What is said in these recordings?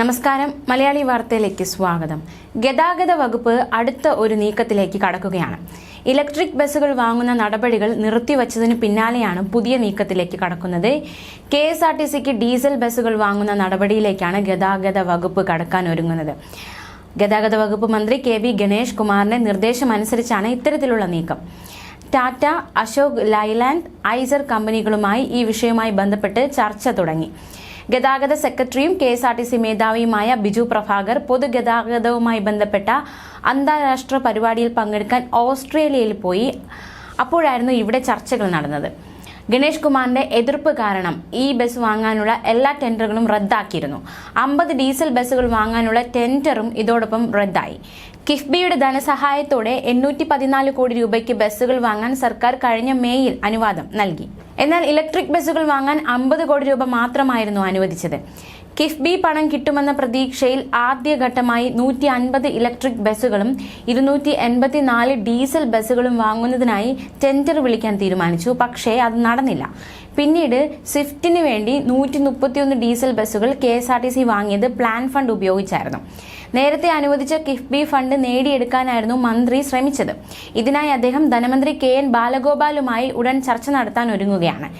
നമസ്കാരം. മലയാളി വാർത്തയിലേക്ക് സ്വാഗതം. ഗതാഗത വകുപ്പ് അടുത്ത ഒരു നീക്കത്തിലേക്ക് കടക്കുകയാണ്. ഇലക്ട്രിക് ബസ്സുകൾ വാങ്ങുന്ന നടപടികൾ നിർത്തിവച്ചതിന് പിന്നാലെയാണ് പുതിയ നീക്കത്തിലേക്ക് കടക്കുന്നത്. കെ എസ് ആർ ടി സിക്ക് ഡീസൽ ബസ്സുകൾ വാങ്ങുന്ന നടപടിയിലേക്കാണ് ഗതാഗത വകുപ്പ് കടക്കാൻ ഒരുങ്ങുന്നത്. ഗതാഗത വകുപ്പ് മന്ത്രി കെ ബി ഗണേഷ് കുമാറിന്റെ നിർദ്ദേശമനുസരിച്ചാണ് ഇത്തരത്തിലുള്ള നീക്കം. ടാറ്റ അശോക് ലൈലാൻഡ് ഐസർ കമ്പനികളുമായി ഈ വിഷയവുമായി ബന്ധപ്പെട്ട് ചർച്ച തുടങ്ങി. ഗതാഗത സെക്രട്ടറിയും K S R T C മേധാവിയുമായ Biju Prabhakar പൊതുഗതാഗതവുമായി ബന്ധപ്പെട്ട അന്താരാഷ്ട്ര പരിപാടിയിൽ പങ്കെടുക്കാൻ ഓസ്ട്രേലിയയിൽ പോയി. അപ്പോഴായിരുന്നു ഇവിടെ ചർച്ചകൾ നടന്നത്. ഗണേഷ് കുമാറിന്റെ എതിർപ്പ് കാരണം ഈ ബസ് വാങ്ങാനുള്ള എല്ലാ ടെൻഡറുകളും റദ്ദാക്കിയിരുന്നു. അമ്പത് ഡീസൽ ബസ്സുകൾ വാങ്ങാനുള്ള ടെൻഡറും ഇതോടൊപ്പം റദ്ദായി. കിഫ്ബിയുടെ ധനസഹായത്തോടെ എണ്ണൂറ്റി പതിനാല് കോടി രൂപയ്ക്ക് ബസ്സുകൾ വാങ്ങാൻ സർക്കാർ കഴിഞ്ഞ മേയിൽ അനുവാദം നൽകി. എന്നാൽ ഇലക്ട്രിക് ബസ്സുകൾ വാങ്ങാൻ അമ്പത് കോടി രൂപ മാത്രമായിരുന്നു അനുവദിച്ചത്. കിഫ്ബി പണം കിട്ടുമെന്ന പ്രതീക്ഷയിൽ ആദ്യഘട്ടമായി നൂറ്റി അൻപത് ഇലക്ട്രിക് ബസ്സുകളും ഇരുന്നൂറ്റി എൺപത്തിനാല് ഡീസൽ ബസ്സുകളും വാങ്ങുന്നതിനായി ടെൻഡർ വിളിക്കാൻ തീരുമാനിച്ചു. പക്ഷേ അത് നടന്നില്ല. പിന്നീട് സ്വിഫ്റ്റിന് വേണ്ടി നൂറ്റി മുപ്പത്തിയൊന്ന് ഡീസൽ ബസ്സുകൾ K S R T C വാങ്ങിയത് പ്ലാൻ ഫണ്ട് ഉപയോഗിച്ചായിരുന്നു. നേരത്തെ അനുവദിച്ച കിഫ്ബി ഫണ്ട് നേടിയെടുക്കാനായിരുന്നു മന്ത്രി ശ്രമിച്ചത്. ഇതിനായി അദ്ദേഹം ധനമന്ത്രി കെ എൻ ബാലഗോപാലുമായി ഉടൻ ചർച്ച നടത്താൻ ഒരുങ്ങുകയാണ്.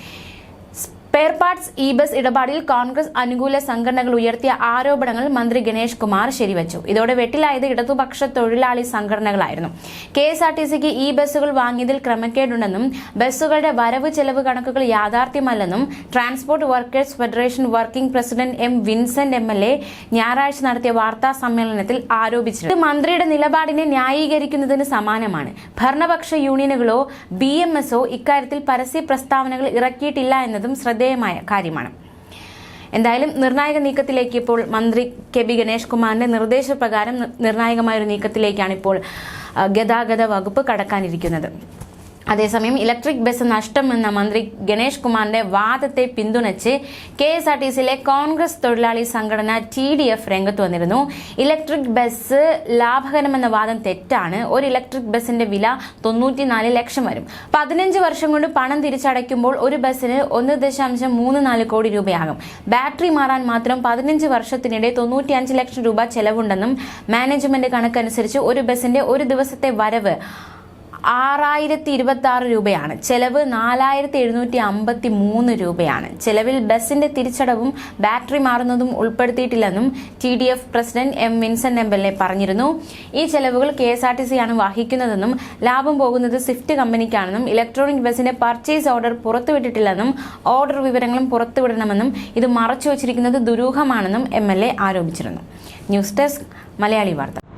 സ്പെയർ പാർട്സ് ഇ ബസ് ഇടപാടിൽ കോൺഗ്രസ് അനുകൂല സംഘടനകൾ ഉയർത്തിയ ആരോപണങ്ങൾ മന്ത്രി ഗണേഷ് കുമാർ ശരിവച്ചു. ഇതോടെ വെട്ടിലായത് ഇടതുപക്ഷ തൊഴിലാളി സംഘടനകളായിരുന്നു. കെ എസ് ആർ ടി സിക്ക് ഇ ബസ്സുകൾ വാങ്ങിയതിൽ ക്രമക്കേടുണ്ടെന്നും ബസ്സുകളുടെ വരവ് ചെലവ് കണക്കുകൾ യാഥാർത്ഥ്യമല്ലെന്നും transport workers federation working president M Vincent M L A ഞായറാഴ്ച നടത്തിയ വാർത്താ സമ്മേളനത്തിൽ ആരോപിച്ചു മന്ത്രിയുടെ നിലപാടിനെ ന്യായീകരിക്കുന്നതിന് സമാനമാണ്. ഭരണപക്ഷ യൂണിയനുകളോ ബി എം ഇക്കാര്യത്തിൽ പരസ്യ പ്രസ്താവനകൾ ഇറക്കിയിട്ടില്ല എന്നതും ശ്രദ്ധേയമായ കാര്യമാണ്. എന്തായാലും നിർണായക നീക്കത്തിലേക്ക് ഇപ്പോൾ മന്ത്രി കെ ബി ഗണേഷ് കുമാറിന്റെ നിർദ്ദേശപ്രകാരം നിർണായകമായ ഒരു നീക്കത്തിലേക്കാണ് ഇപ്പോൾ ഗതാഗത വകുപ്പ് കടക്കാനിരിക്കുന്നത്. അതേസമയം ഇലക്ട്രിക് ബസ് നഷ്ടമെന്ന മന്ത്രി ഗണേഷ് കുമാറിന്റെ വാദത്തെ പിന്തുണച്ച് കെ എസ് ആർ ടി സിയിലെ കോൺഗ്രസ് തൊഴിലാളി സംഘടന ടി ഡി എഫ് രംഗത്ത് വന്നിരുന്നു. ഇലക്ട്രിക് ബസ് ലാഭകരമെന്ന വാദം തെറ്റാണ്. ഒരു ഇലക്ട്രിക് ബസിന്റെ വില തൊണ്ണൂറ്റിനാല് ലക്ഷം വരും. പതിനഞ്ച് വർഷം കൊണ്ട് പണം തിരിച്ചടയ്ക്കുമ്പോൾ ഒരു ബസ്സിന് ഒന്ന് ദശാംശം മൂന്ന് നാല് കോടി രൂപയാകും. ബാറ്ററി മാറാൻ മാത്രം പതിനഞ്ച് വർഷത്തിനിടെ തൊണ്ണൂറ്റിയഞ്ച് ലക്ഷം രൂപ ചെലവുണ്ടെന്നും മാനേജ്മെന്റ് കണക്കനുസരിച്ച് ഒരു ബസിന്റെ ഒരു ദിവസത്തെ വരവ് ആറായിരത്തി ഇരുപത്തി ആറ് രൂപയാണ്. ചെലവ് നാലായിരത്തി എഴുന്നൂറ്റി അമ്പത്തി മൂന്ന് രൂപയാണ്. ചെലവിൽ ബസിന്റെ തിരിച്ചടവും ബാറ്ററി മാറുന്നതും ഉൾപ്പെടുത്തിയിട്ടില്ലെന്നും T D F president M Vincent M L A പറഞ്ഞിരുന്നു. ഈ ചെലവുകൾ K S R T C ആണ് വഹിക്കുന്നതെന്നും ലാഭം പോകുന്നത് സ്വിഫ്റ്റ് കമ്പനിക്കാണെന്നും ഇലക്ട്രോണിക് ബസിന്റെ പർച്ചേസ് ഓർഡർ പുറത്തുവിട്ടിട്ടില്ലെന്നും ഓർഡർ വിവരങ്ങളും പുറത്തുവിടണമെന്നും ഇത് മറച്ചു വച്ചിരിക്കുന്നത് ദുരൂഹമാണെന്നും എം ആരോപിച്ചിരുന്നു. ന്യൂസ് ഡെസ്ക് മലയാളി വാർത്ത.